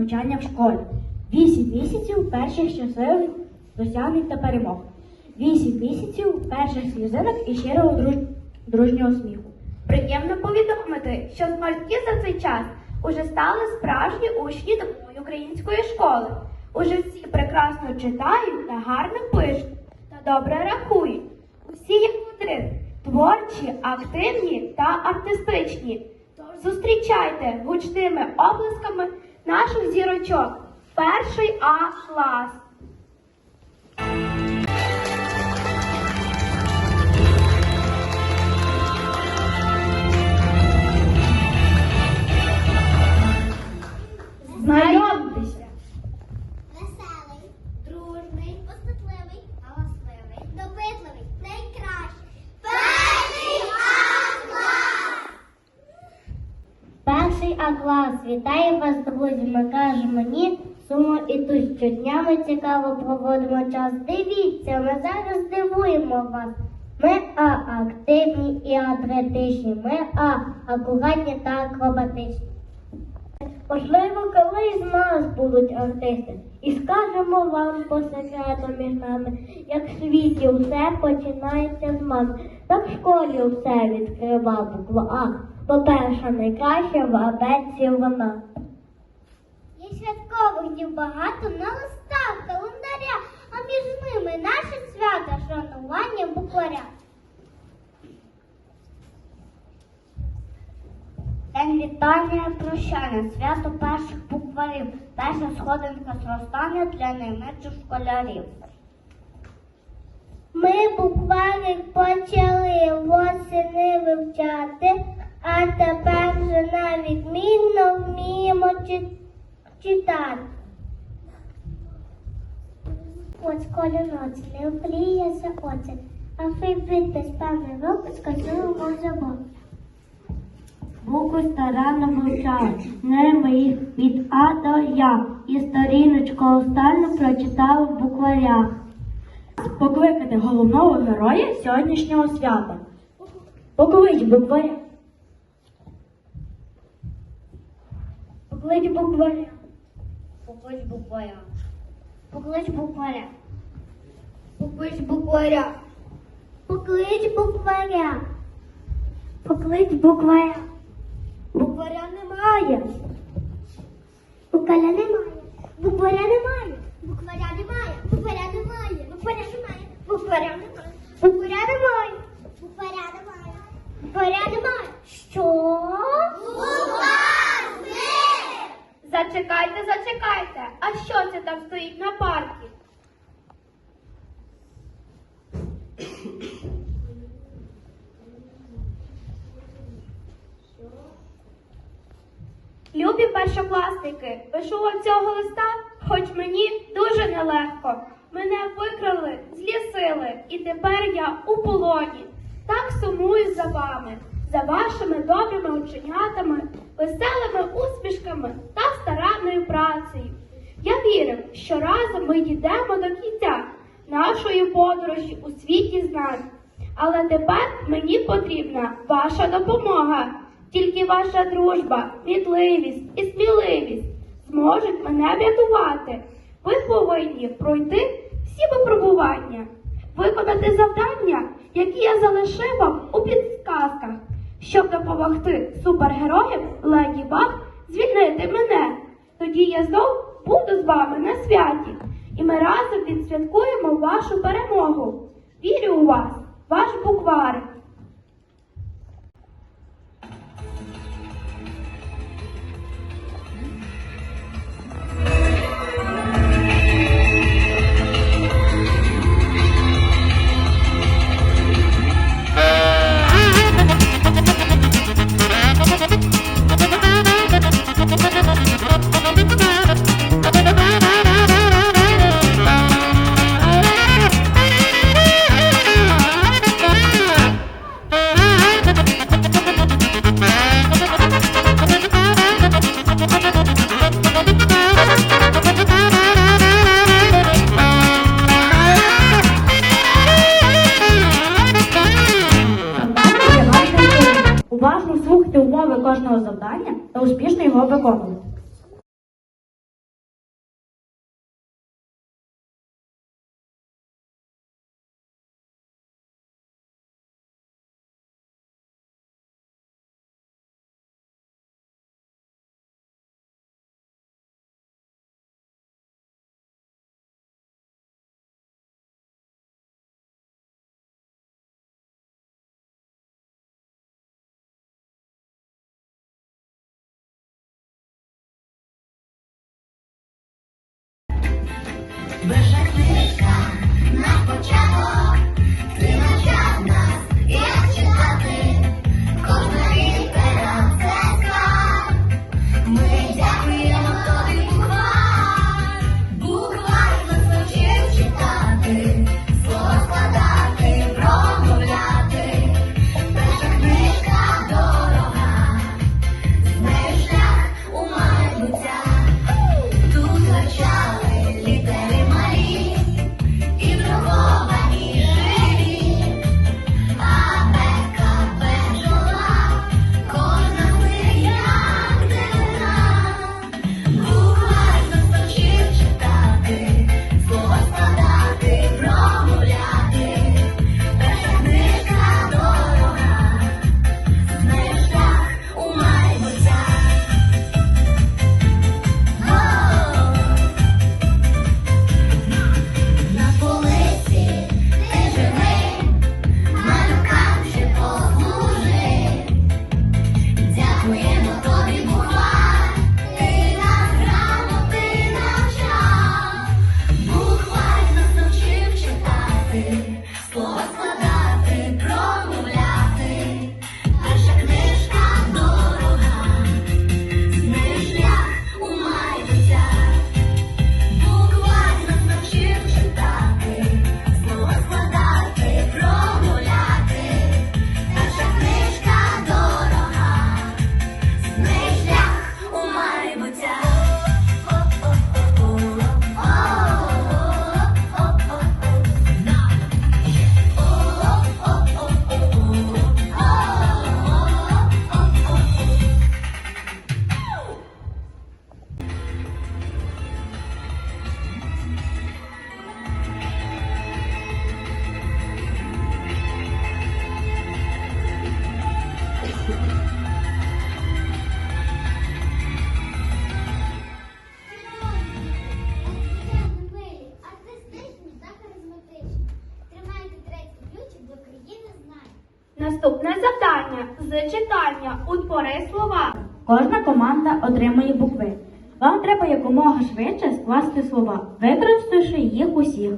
навчання в школі. Вісім місяців перших щасливих досягнень та перемог. Вісім місяців перших слізинок і щирого друж- дружнього сміху. Приємно повідомити, що змальки за цей час уже стали справжні учні нової української школи. Уже всі прекрасно читають та гарно пишуть та добре рахують. Усі як один, творчі, активні та артистичні. Тож зустрічайте гучними оплесками наших зірочок. Перший А клас. Знайомтеся. А-клас. Вітаю вас, друзі. Ми кажемо ні. Сумо і тут щодня ми цікаво проводимо час. Дивіться, ми зараз здивуємо вас. Ми А активні і атлетичні. Ми А акуратні та акробатичні. Можливо, колись з нас будуть артисти. І скажемо вам по секрету між нами, як в світі все починається з мами. Так в школі все відкрива буква А. По-перше, найкраща в абетці вона. Є святкових днів багато на листах, календаря, а між ними наше свято шанування букваря. День вітання прощання, свято перших букварів, перша сходинка зростання для найменших школярів. Ми букварик почали восени вивчати, а тепер вже навіть відмінно вміємо читати. От скоро ноці, не вкліється оце, а фей підпис певний випуск, скажу забув. Букви старанно вивчали, ними їх від А до Я, і сторіночку останню прочитали в букварях. Покликати головного героя сьогоднішнього свята. Поклич букваря. Поклич букваря. Поклич букваря. Поклич букваря. Поклич букваря. Поклич букваря. Поклич букваря. Букваря немає. Букваря немає. Букваря немає. Букваря немає. Букваря немає. Букваря немає. Букваря немає. Букваря немає. Букваря немає. Букваря немає. Що? Зачекайте, зачекайте. А що це там стоїть на паркі? Любі першокласники, пишу вам цього листа, хоч мені дуже нелегко. Мене викрали, злісили, і тепер я у полоні. Так сумую за вами, за вашими добрими ученятами, веселими усмішками та старанною працею. Я вірю, що разом ми дійдемо до кінця нашої подорожі у світі знань. Але тепер мені потрібна ваша допомога. Тільки ваша дружба, мітливість і сміливість зможуть мене врятувати. Ви повинні пройти всі випробування, виконати завдання, які я залишив вам у підсказках, щоб допомогти супергероям Леді Баг звільнити мене. Тоді я знов буду з вами на святі, і ми разом відсвяткуємо вашу перемогу. Вірю у вас, ваш букварик. Наступне завдання з читання у твори слова. Кожна команда отримує букви. Вам треба якомога швидше скласти слова, використавши їх усіх.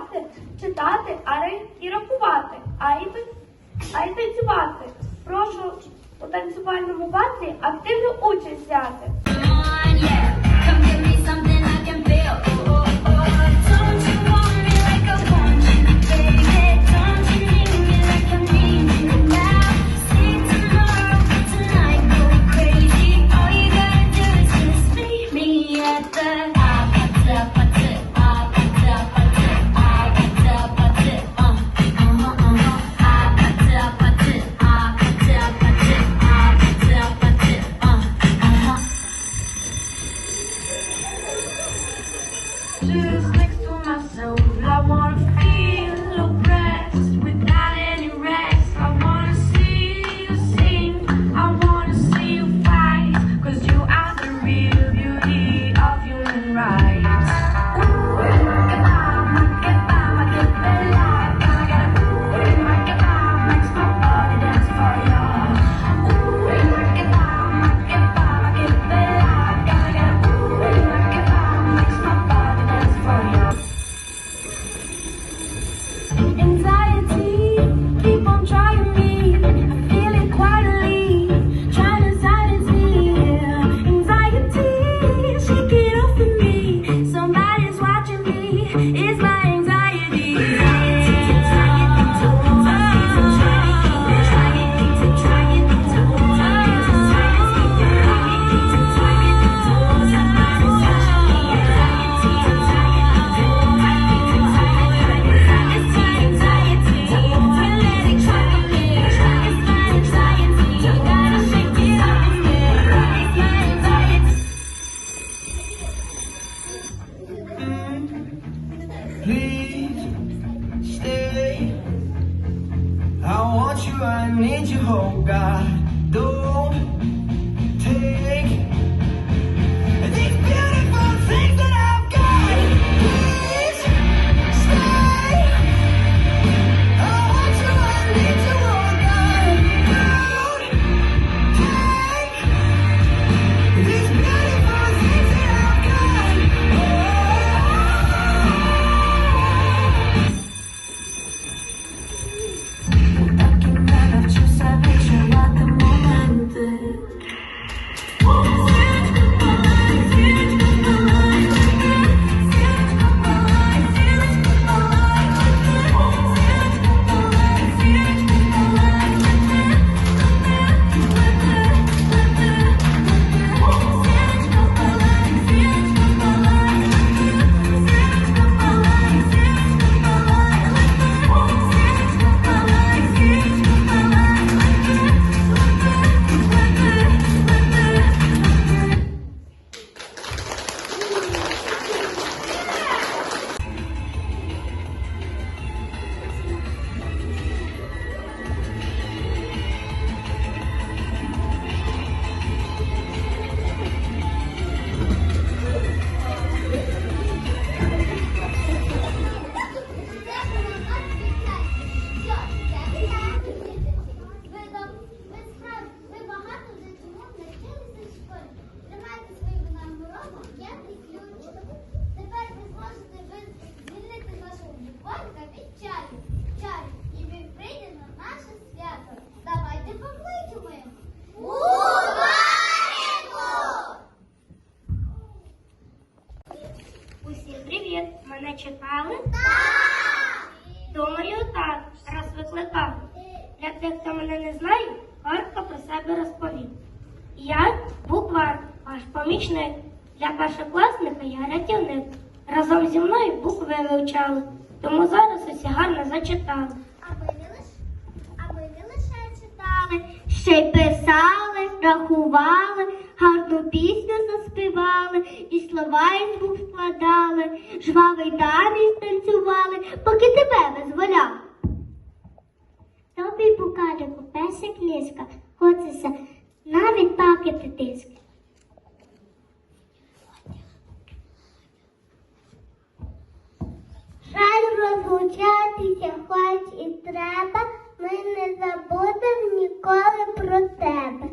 співати, читати, а і рахувати, а й а й танцювати. Прошу у танцювальному батлі активну участь взяти. Ще й писали, рахували, гарну пісню заспівали, і слова із звук складали, жвавий танець танцювали, поки тебе визволяв. Тобі букадику, перша книжка, хочеться навіть пакети тиски. Жаль розлучатися, хоч і треба, ми не забудемо ніколи про тебе.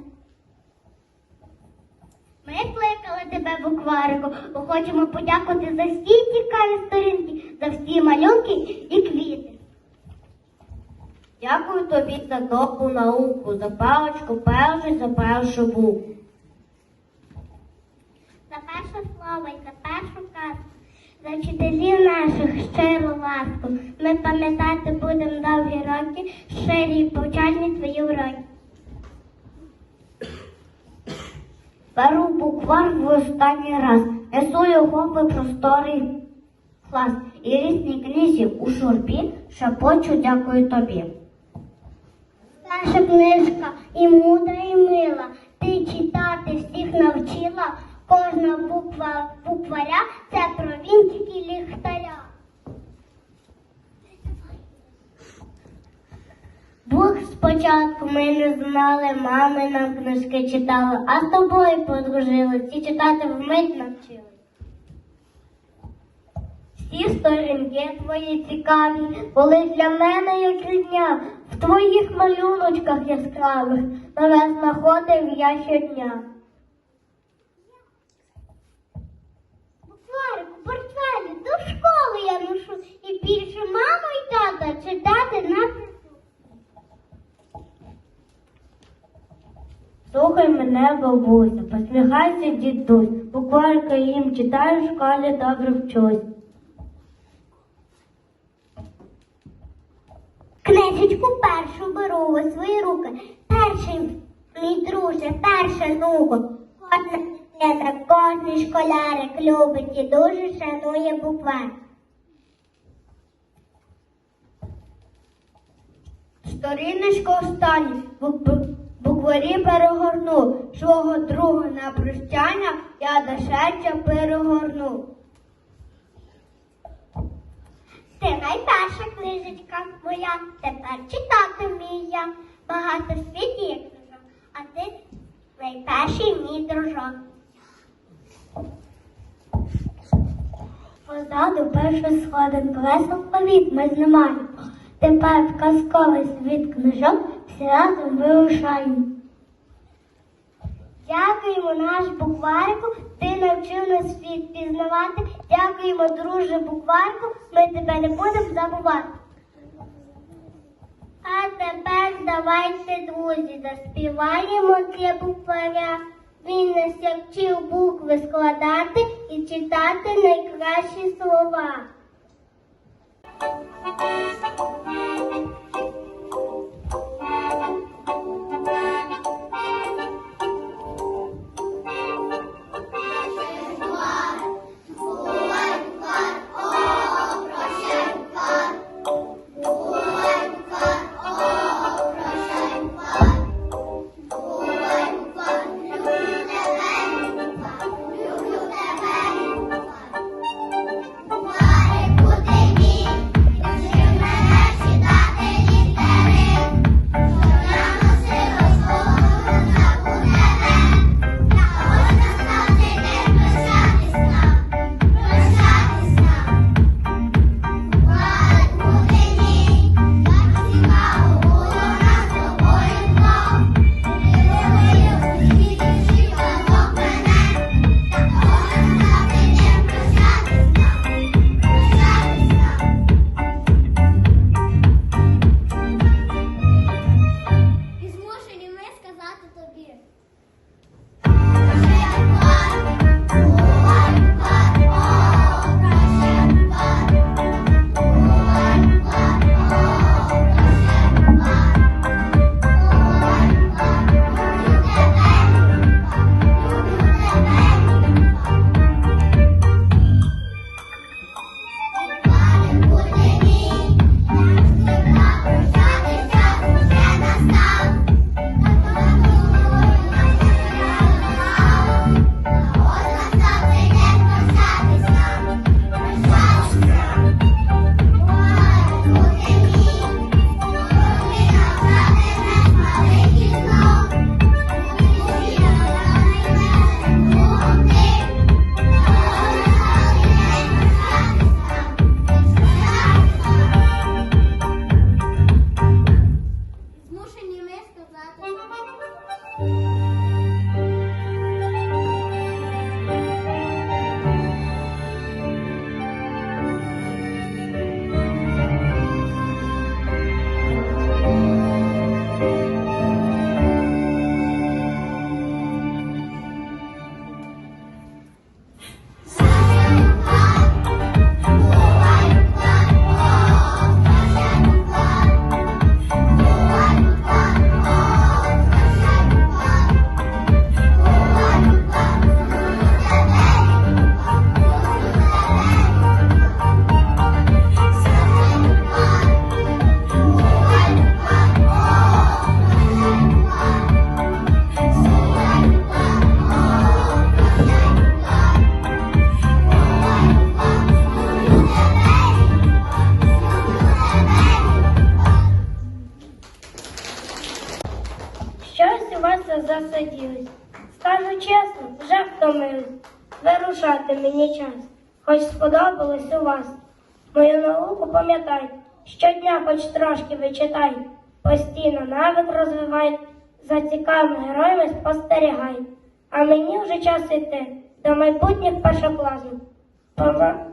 Ми кликали тебе букварику, бо хочемо подякувати за всі цікаві сторінки, за всі малюнки і квіти. Дякую тобі за добру науку, за паличку першу, за першу букву. За перше слово і за першу казку, за вчителів наших щиру ласку. Ми пам'ятати будемо довгі роки, щирі і повчальні твої уроки. Беру буквар в останній раз, несу його в просторий клас і різні книзі у шурбі шепочу дякую тобі. Наша книжка і мудра, і мила. Ти читати всіх навчила. Кожна буква букваря це про вінчики ліхтаря. Бог спочатку ми не знали, мами нам книжки читали, а з тобою подружились і читати вмить навчили. Всі сторінки твої цікаві були для мене як рідня. В твоїх малюночках яскравих нове знаходив я щодня. Букварику, до школи я ношу і більше маму і тата читати напишу. Слухай мене, бабуся, посміхайся, дідусь, букварика їм читаю, в школі добре вчусь. Книжечку першу беру у свої руки. Перший, мій друже, перша нуко. Дитина, кожний школярик любить і дуже шанує буквар. Сторіночку останню, букварі перегорну, свого друга на прощання я до щастя перегорну. Ти найперша книжечка моя, тепер читати вмію я. Багато світі як а ти найперший мій дружок. Позаду першої сходинки весел повіт ми знімаємо. Тепер в казковий світ книжок всі разом вирушаємо. Дякуємо наш букварику, ти навчив нас світ пізнавати. Дякуємо, друже букварику, ми тебе не будемо забувати. А тепер давайте, друзі, заспіваємо для букваря. Він нас як вчив букви складати і читати найкращі слова. Пам'ятай, щодня хоч трошки вичитай, постійно навик розвивай, за цікавими героями спостерігай. А мені вже час йти до майбутніх першокласів.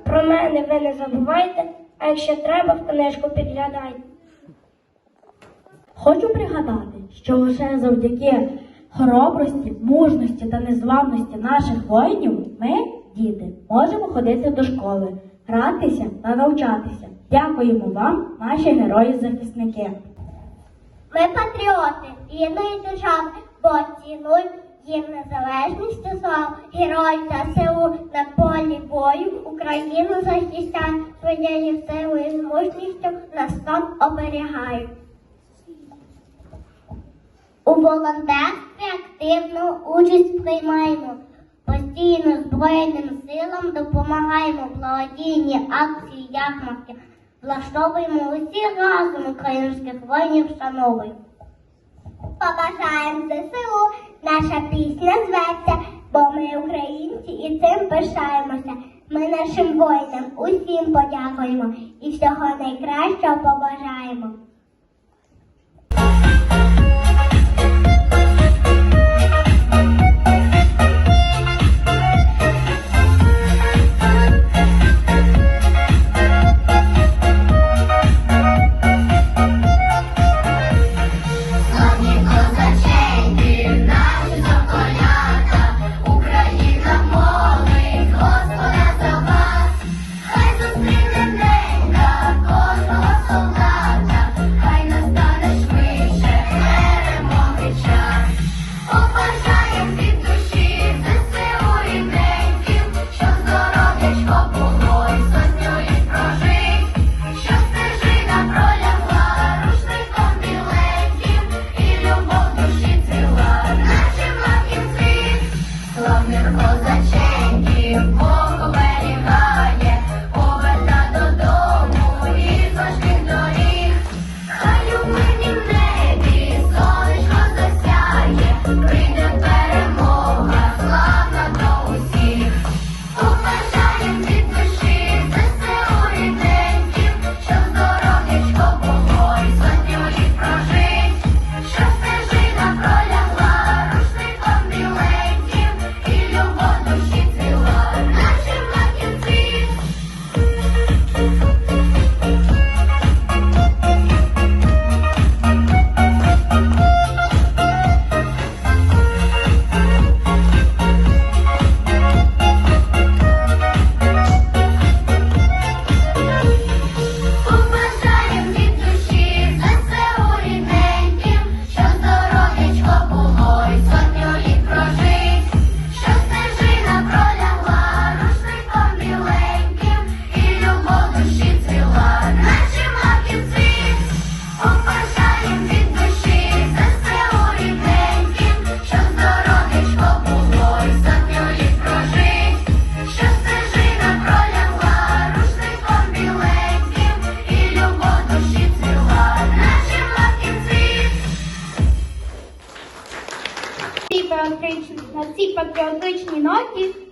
Про, мене ви не забувайте, а якщо треба, в книжку підглядайте. Хочу пригадати, що лише завдяки хоробрості, мужності та незламності наших воїнів ми, діти, можемо ходити до школи, гратися та навчатися. Дякуємо вам, наші герої-захисники. Ми патріоти рідної держави, бо цінують їм незалежність та славу. Герої ЗСУ на полі бою Україну захищають, своєю силою і мужністю нас там оберігають. У волонтерстві активну участь приймаємо. Постійно Збройним силам допомагаємо благодійні акції, ярмарки. Влаштовуємо усі разом українських воїнів вшановуємо. Побажаємо ЗСУ, наша пісня зветься, бо ми українці і цим пишаємося. Ми нашим воїнам усім подякуємо і всього найкращого побажаємо.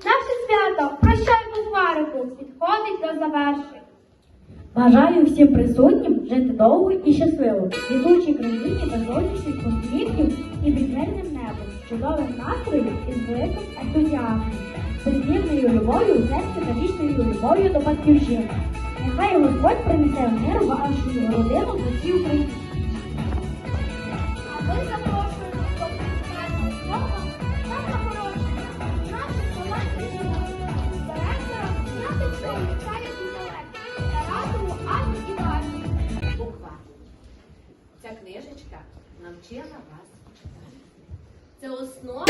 Наше свято «Прощай, букварику» підходить до завершення. Бажаю всім присутнім жити довго і щасливо, візучій країні та зовнішніх посміхів і під мирним небом, чудовим настроєм і з великим ентузіазмом, безмірною любов'ю серці та вічною любов'ю до батьківщини. Нехай Господь принесе мир вашу родину та всій Україні. Навчила вас читати. Це основа.